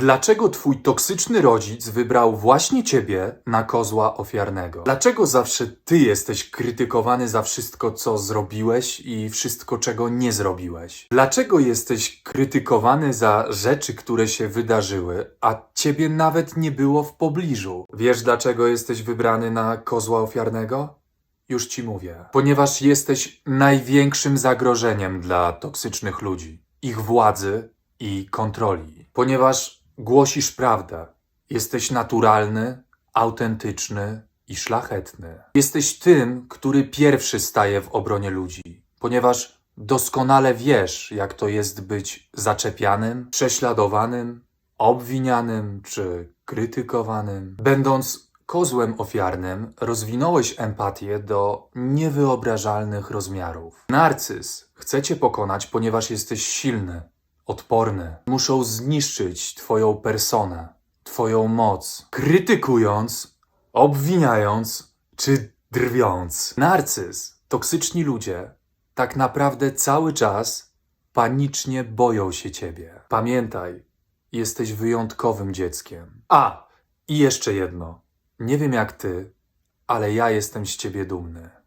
Dlaczego twój toksyczny rodzic wybrał właśnie ciebie na kozła ofiarnego? Dlaczego zawsze ty jesteś krytykowany za wszystko, co zrobiłeś i wszystko, czego nie zrobiłeś? Dlaczego jesteś krytykowany za rzeczy, które się wydarzyły, a ciebie nawet nie było w pobliżu? Wiesz, dlaczego jesteś wybrany na kozła ofiarnego? Już ci mówię. Ponieważ jesteś największym zagrożeniem dla toksycznych ludzi, ich władzy i kontroli. Ponieważ głosisz prawdę. Jesteś naturalny, autentyczny i szlachetny. Jesteś tym, który pierwszy staje w obronie ludzi, ponieważ doskonale wiesz, jak to jest być zaczepianym, prześladowanym, obwinianym czy krytykowanym. Będąc kozłem ofiarnym, rozwinąłeś empatię do niewyobrażalnych rozmiarów. Narcyz chce cię pokonać, ponieważ jesteś silny, odporny. Muszą zniszczyć twoją personę, twoją moc, krytykując, obwiniając czy drwiąc. Narcyz, toksyczni ludzie, tak naprawdę cały czas panicznie boją się ciebie. Pamiętaj, jesteś wyjątkowym dzieckiem. A, i jeszcze jedno. Nie wiem jak ty, ale ja jestem z ciebie dumny.